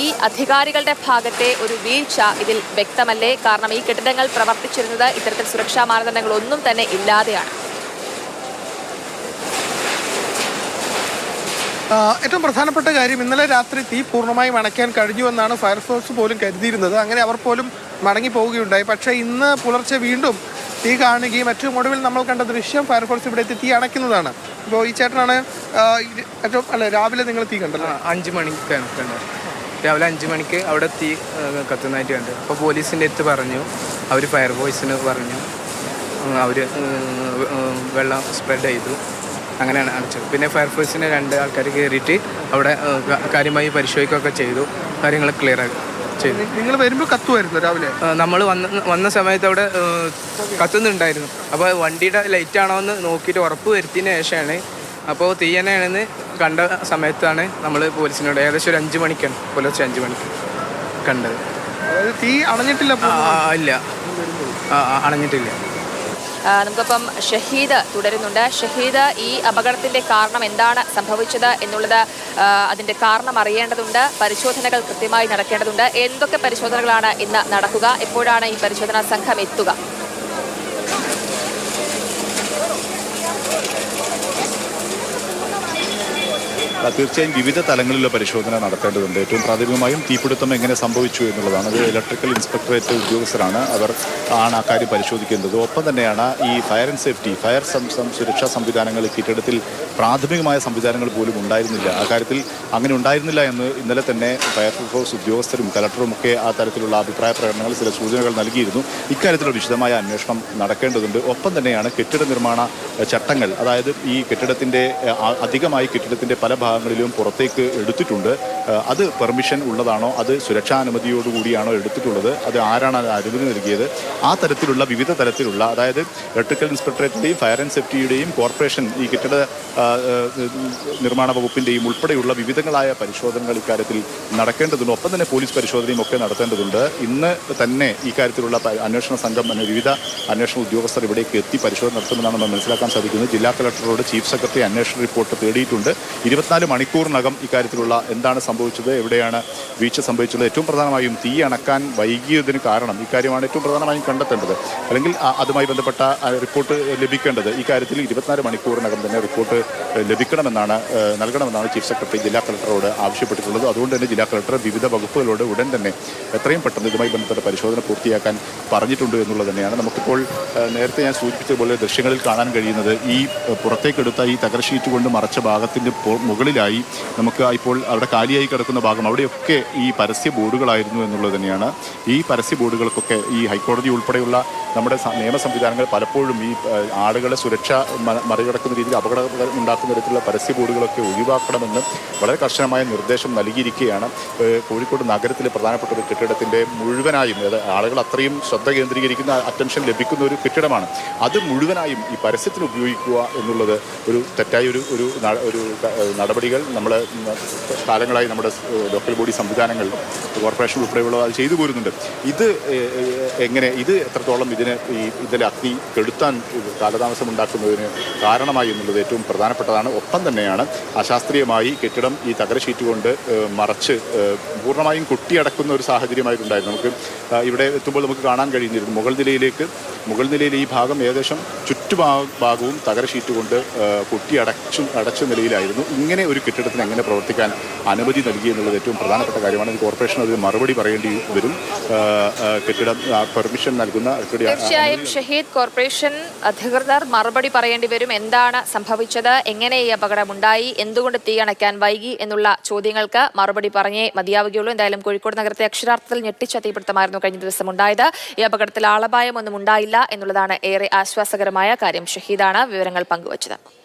ഈ അധികാരികളുടെ ഭാഗത്തെ ഒരു വീഴ്ച ഇതിൽ വ്യക്തമല്ലേ? കാരണം ഈ കെട്ടിടങ്ങൾ പ്രവർത്തിച്ചിരുന്നത് ഇത്തരത്തിൽ സുരക്ഷാ മാനദണ്ഡങ്ങൾ ഒന്നും തന്നെ ഇല്ലാതെയാണ്. ഏറ്റവും പ്രധാനപ്പെട്ട കാര്യം ഇന്നലെ രാത്രി തീ പൂർണമായും അണയ്ക്കാൻ കഴിഞ്ഞുവെന്നാണ് ഫയർഫോഴ്സ് പോലും കരുതിയിരുന്നത്. അങ്ങനെ അവർ പോലും മടങ്ങി പോവുകയുണ്ടായി. പക്ഷേ ഇന്ന് പുലർച്ചെ വീണ്ടും തീ കാണുകയും ഏറ്റവും ഒടുവിൽ നമ്മൾ കണ്ട ദൃശ്യം ഫയർഫോഴ്സ് ഇവിടെ എത്തി തീ അണയ്ക്കുന്നതാണ്. ഇപ്പോൾ ഈ ചേട്ടനാണ് ഏറ്റവും അല്ല രാവിലെ നിങ്ങൾ തീ കണ്ടല്ലോ? അഞ്ച് മണിക്കാണ് കണ്ടു രാവിലെ അഞ്ച് മണിക്ക് അവിടെ തീ കത്തുന്നതായിട്ട് കണ്ടു. അപ്പോൾ പോലീസിന്റെ അടുത്ത് പറഞ്ഞു. അവർ ഫയർ ബോയ്സിന് പറഞ്ഞു അവർ വെള്ളം സ്പ്രെഡ് ചെയ്തു. അങ്ങനെയാണ് അടച്ചത് പിന്നെ ഫയർഫോഴ്സിന് രണ്ട് ആൾക്കാർ കയറിയിട്ട് അവിടെ കാര്യമായി പരിശോധിക്കുകയൊക്കെ ചെയ്തു. കാര്യങ്ങൾ ക്ലിയർ ചെയ്തു. നിങ്ങൾ വരുമ്പോൾ കത്തുമായിരുന്നു രാവിലെ? നമ്മൾ വന്ന വന്ന സമയത്ത് അവിടെ കത്തുന്നുണ്ടായിരുന്നു. അപ്പോൾ വണ്ടിയുടെ ലൈറ്റ് ആണോ എന്ന് നോക്കിയിട്ട് ഉറപ്പ് വരുത്തിയതിന് ശേഷമാണ്. അപ്പോൾ തീ തന്നെയാണെന്ന് കണ്ട സമയത്താണ് നമ്മൾ പോലീസിനോട് ഏകദേശം ഒരു അഞ്ച് മണിക്കാണ് പുലർച്ചെ അഞ്ച് മണിക്ക് കണ്ടത്. അതായത് തീ അണഞ്ഞിട്ടില്ല ഇല്ല. അണഞ്ഞിട്ടില്ല. നമുക്കിപ്പം നമുക്കൊപ്പം ഷഹീദ് തുടരുന്നുണ്ട്. ഷഹീദ് ഈ അപകടത്തിന്റെ കാരണം എന്താണ് സംഭവിച്ചത് എന്നുള്ളത് അതിന്റെ കാരണം അറിയേണ്ടതുണ്ട്. പരിശോധനകൾ കൃത്യമായി നടക്കേണ്ടതുണ്ട്. എന്തൊക്കെ പരിശോധനകളാണ് ഇന്ന് നടക്കുക? എപ്പോഴാണ് ഈ പരിശോധനാ സംഘം എത്തുക? തീർച്ചയായും വിവിധ തലങ്ങളിലുള്ള പരിശോധന നടത്തേണ്ടതുണ്ട്. ഏറ്റവും പ്രാഥമികമായും തീപിടുത്തം എങ്ങനെ സംഭവിച്ചു എന്നുള്ളതാണ്. അത് ഇലക്ട്രിക്കൽ ഇൻസ്പെക്ടറേറ്റ് ഉദ്യോഗസ്ഥരാണ് അവർ ആണ് ആ കാര്യം പരിശോധിക്കേണ്ടത്. ഒപ്പം തന്നെയാണ് ഈ ഫയർ ആൻഡ് സേഫ്റ്റി ഫയർ സുരക്ഷാ സംവിധാനങ്ങൾ കെട്ടിടത്തിൽ പ്രാഥമികമായ സംവിധാനങ്ങൾ പോലും ഉണ്ടായിരുന്നില്ല. ആ കാര്യത്തിൽ അങ്ങനെ ഉണ്ടായിരുന്നില്ല എന്ന് ഇന്നലെ തന്നെ ഫയർ ഫോഴ്സ് ഉദ്യോഗസ്ഥരും കലക്ടറും ഒക്കെ ആ തരത്തിലുള്ള അഭിപ്രായ പ്രകടനങ്ങൾ ചില സൂചനകൾ നൽകിയിരുന്നു. ഇക്കാര്യത്തിലുള്ള വിശദമായ അന്വേഷണം നടക്കേണ്ടതുണ്ട്. ഒപ്പം തന്നെയാണ് കെട്ടിട നിർമ്മാണ ചട്ടങ്ങൾ അതായത് ഈ കെട്ടിടത്തിന്റെ അധികമായി കെട്ടിടത്തിന്റെ പല ഭാഗങ്ങളിലും പുറത്തേക്ക് എടുത്തിട്ടുണ്ട്. അത് പെർമിഷൻ ഉള്ളതാണോ? അത് സുരക്ഷാ അനുമതിയോടുകൂടിയാണോ എടുത്തിട്ടുള്ളത്? അത് ആരാണ് അനുമതി നൽകിയത്? ആ തരത്തിലുള്ള വിവിധ തരത്തിലുള്ള അതായത് ഇലക്ട്രിക്കൽ ഇൻസ്പെക്ടറേറ്റിന്റെയും ഫയർ ആൻഡ് സേഫ്റ്റിയുടെയും കോർപ്പറേഷൻ ഈ കെട്ടിട നിർമ്മാണ വകുപ്പിന്റെയും ഉൾപ്പെടെയുള്ള വിവിധങ്ങളായ പരിശോധനകൾ ഇക്കാര്യത്തിൽ നടക്കേണ്ടതുണ്ട്. ഒപ്പം തന്നെ പോലീസ് പരിശോധനയും ഒക്കെ നടത്തേണ്ടതുണ്ട്. ഇന്ന് തന്നെ ഇക്കാര്യത്തിലുള്ള കാര്യത്തിലുള്ള അന്വേഷണ സംഘം വിവിധ അന്വേഷണ ഉദ്യോഗസ്ഥർ ഇവിടേക്ക് എത്തി പരിശോധന നടത്തുമെന്നാണ് നമ്മൾ മനസ്സിലാക്കാൻ സാധിക്കുന്നത്. ജില്ലാ കളക്ടറോട് ചീഫ് സെക്രട്ടറി അന്വേഷണ റിപ്പോർട്ട് തേടിയിട്ടുണ്ട്. ഇരുപത്തിനാല് മണിക്കൂറിനകം ഇക്കാര്യത്തിലുള്ള എന്താണ് സംഭവിച്ചത് എവിടെയാണ് വീഴ്ച സംഭവിച്ചത് ഏറ്റവും പ്രധാനമായും തീ അണക്കാൻ വൈകിയതിന് കാരണം ഇക്കാര്യമാണ് ഏറ്റവും പ്രധാനമായും കണ്ടെത്തേണ്ടത്. അല്ലെങ്കിൽ അതുമായി ബന്ധപ്പെട്ട റിപ്പോർട്ട് ലഭിക്കേണ്ടത് ഇക്കാര്യത്തിൽ കാര്യത്തിൽ ഇരുപത്തിനാല് മണിക്കൂറിനകം തന്നെ റിപ്പോർട്ട് ലഭിക്കണമെന്നാണ് നൽകണമെന്നാണ് ചീഫ് സെക്രട്ടറി ജില്ലാ കളക്ടറോട് ആവശ്യപ്പെട്ടിട്ടുള്ളത്. അതുകൊണ്ട് തന്നെ ജില്ലാ കളക്ടർ വിവിധ വകുപ്പുകളോട് ഉടൻ തന്നെ എത്രയും പെട്ടെന്ന് ഇതുമായി ബന്ധപ്പെട്ട പരിശോധന പൂർത്തിയാക്കാൻ പറഞ്ഞിട്ടുണ്ട് എന്നുള്ളത് തന്നെയാണ്. നമുക്കിപ്പോൾ നേരത്തെ ഞാൻ സൂചിപ്പിച്ചതുപോലെ ദൃശ്യങ്ങളിൽ കാണാൻ കഴിയുന്നത് ഈ പുറത്തേക്കെടുത്ത ഈ തകർ ഷീറ്റ് കൊണ്ട് മറച്ച ഭാഗത്തിന്റെ മുകളിലായി നമുക്ക് ഇപ്പോൾ അവിടെ കാലിയായി കിടക്കുന്ന ഭാഗം അവിടെയൊക്കെ ഈ പരസ്യ ബോർഡുകളായിരുന്നു എന്നുള്ളത് തന്നെയാണ്. ഈ പരസ്യ ബോർഡുകൾക്കൊക്കെ ഈ ഹൈക്കോടതി ഉൾപ്പെടെയുള്ള നമ്മുടെ നിയമ സംവിധാനങ്ങൾ പലപ്പോഴും ഈ ആളുകളെ സുരക്ഷ മറികടക്കുന്ന രീതിയിൽ അപകടം ഉണ്ടാക്കുന്ന തരത്തിലുള്ള പരസ്യ ബോർഡുകളൊക്കെ ഒഴിവാക്കണമെന്ന് വളരെ കർശനമായ നിർദ്ദേശം നൽകിയിരിക്കുകയാണ്. കോഴിക്കോട് നഗരത്തിലെ പ്രധാനപ്പെട്ട ഒരു കെട്ടിടത്തിന്റെ മുഴുവനായും ആളുകൾ അത്രയും ശ്രദ്ധ കേന്ദ്രീകരിക്കുന്ന അറ്റൻഷൻ ലഭിക്കുന്ന ഒരു കെട്ടിടമാണ്. അത് മുഴുവനായും ഈ പരസ്യത്തിന് ഉപയോഗിക്കുക എന്നുള്ളത് ഒരു തെറ്റായ ഒരു ഒരു ന- ഒരു ക- ഏഹ്, നടപടികൾ നമ്മൾ കാലങ്ങളായി നമ്മുടെ ലോക്കൽ ബോഡി സംവിധാനങ്ങൾ കോർപ്പറേഷൻ ഉൾപ്പെടെയുള്ള അത് ചെയ്തു പോരുന്നുണ്ട്. ഇത് എങ്ങനെ ഇത് എത്രത്തോളം ഇതിന് ഈ ഇതിലെ അഗ്നി കെടുത്താൻ കാലതാമസം ഉണ്ടാക്കുന്നതിന് കാരണമായി എന്നുള്ളത് ഏറ്റവും പ്രധാനപ്പെട്ടതാണ്. ഒപ്പം തന്നെയാണ് അശാസ്ത്രീയമായി കെട്ടിടം ഈ തകര ഷീറ്റ് കൊണ്ട് മറച്ച് പൂർണമായും കൊട്ടിയടക്കുന്ന ഒരു സാഹചര്യമായിട്ടുണ്ടായിരുന്നു നമുക്ക് ഇവിടെ എത്തുമ്പോൾ നമുക്ക് കാണാൻ കഴിയുന്നിരുന്നു മുകൾ നിലയിലേക്ക് മുകൾ നിലയിലെ ഈ ഭാഗം ഏകദേശം ചുറ്റുഭാ- ഭാഗവും തകര ഷീറ്റ് കൊണ്ട് കൊട്ടിയടച്ചു കൊട്ടി അടച്ചു അടച്ച നിലയിലായിരുന്നു. ഇങ്ങനെ ഒരു കെട്ടിടത്തിന് എങ്ങനെ പ്രവർത്തിക്കാൻ അനുമതി നൽകി എന്നുള്ളത് ഏറ്റവും പ്രധാനപ്പെട്ട കാര്യമാണ്. ഇത് കോർപ്പറേഷൻ അതിന് മറുപടി പറയേണ്ടി വരും. കെട്ടിടം പെർമിഷൻ നൽകുന്ന തീർച്ചയായും ഷഹീദ് കോർപ്പറേഷൻ അധികൃതർ മറുപടി പറയേണ്ടി വരും. എന്താണ് സംഭവിച്ചത്? എങ്ങനെ ഈ അപകടം ഉണ്ടായി? എന്തുകൊണ്ട് തീ അണയ്ക്കാൻ വൈകി എന്നുള്ള ചോദ്യങ്ങൾക്ക് മറുപടി പറഞ്ഞേ മതിയാവുകയുള്ളൂ. എന്തായാലും കോഴിക്കോട് നഗരത്തെ അക്ഷരാർത്ഥത്തിൽ ഞെട്ടിച്ച തീപിടുത്തമായിരുന്നു കഴിഞ്ഞ ദിവസം ഉണ്ടായത്. ഈ അപകടത്തിൽ ആളപായമൊന്നും ഉണ്ടായില്ല എന്നുള്ളതാണ് ഏറെ ആശ്വാസകരമായ കാര്യം. ഷഹീദാണ് വിവരങ്ങൾ പങ്കുവച്ചത്.